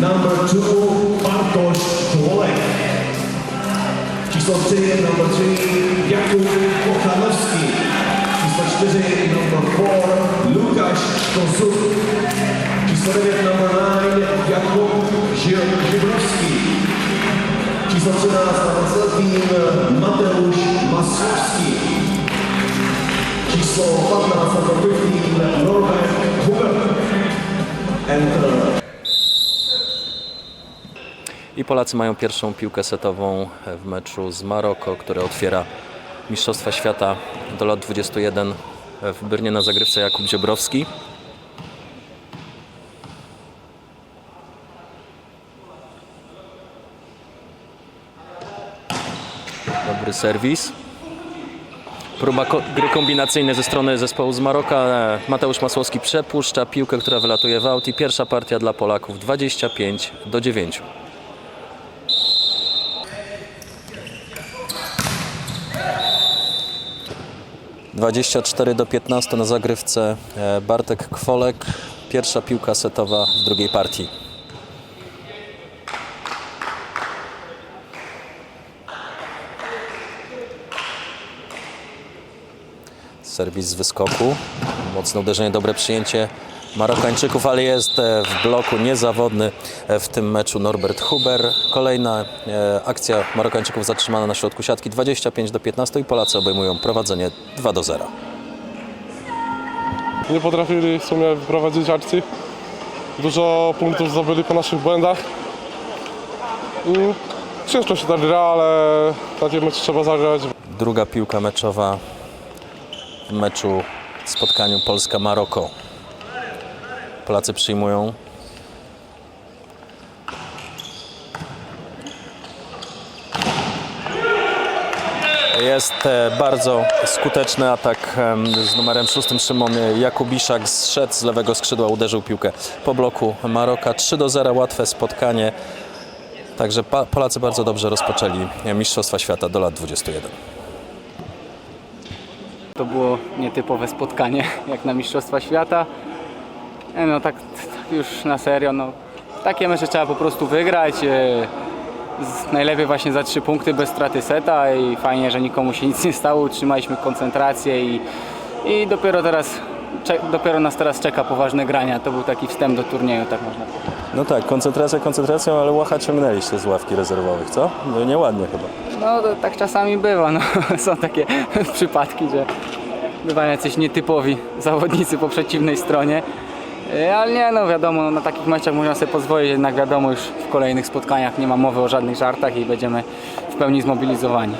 Number two, Bartosz Dwolek. Číslo tři, number three, Jakub Okalowski. Číslo čtyři, number four, Lukáš Kosuk. Číslo devět, number nine, Jakub Žibrovský. Číslo třináct, number thirteen, Mateusz Masovský. Číslo patnáct, number fifteen, Norbert Huber. And. I Polacy mają pierwszą piłkę setową w meczu z Maroko, które otwiera Mistrzostwa Świata do lat 21 w Brnie na zagrywce Jakub Ziobrowski. Dobry serwis. Próba ko- gry kombinacyjnej ze strony zespołu z Maroka. Mateusz Masłowski przepuszcza piłkę, która wylatuje w aut i pierwsza partia dla Polaków 25 do 9. Dwadzieścia cztery do 15 na zagrywce e, Bartek Kwolek. Pierwsza piłka setowa w drugiej partii. Serwis z wyskoku. Mocne uderzenie, dobre przyjęcie Marokańczyków, ale jest e, w bloku niezawodny e, w tym meczu Norbert Huber. Kolejna e, akcja Marokańczyków zatrzymana na środku siatki 25 do 15 i Polacy obejmują prowadzenie 2 do 0. Nie potrafili w sumie wyprowadzić akcji. Dużo punktów zdobyli po naszych błędach. I ciężko się tak gra, ale taki mecz trzeba zagrać. Druga piłka meczowa w meczu w spotkaniu Polska-Maroko. Polacy przyjmują. Jest e, bardzo skuteczny atak z numerem 6 Szymon Jakubiszak zszedł z lewego skrzydła, uderzył piłkę po bloku Maroka. 3 do 0, łatwe spotkanie. Także Polacy bardzo dobrze rozpoczęli Mistrzostwa Świata do lat 21. To było nietypowe spotkanie, jak na Mistrzostwa Świata. Nie No tak, tak już na serio, no takie mecze trzeba po prostu wygrać. e, z- Najlepiej właśnie za trzy punkty bez straty seta i fajnie, że nikomu się nic nie stało, utrzymaliśmy koncentrację i, i dopiero teraz, cze- dopiero nas teraz czeka poważne grania. To był taki wstęp do turnieju, tak można powiedzieć. No tak, koncentracja koncentracją, ale łacha ciągnęliście z ławki rezerwowych, co? No nieładnie chyba. No to tak czasami bywa, no. są takie przypadki, że bywają jacyś nietypowi zawodnicy po przeciwnej stronie. E, Ale nie, no wiadomo, na takich meczach można sobie pozwolić, jednak wiadomo już w kolejnych spotkaniach nie ma mowy o żadnych żartach i będziemy w pełni zmobilizowani.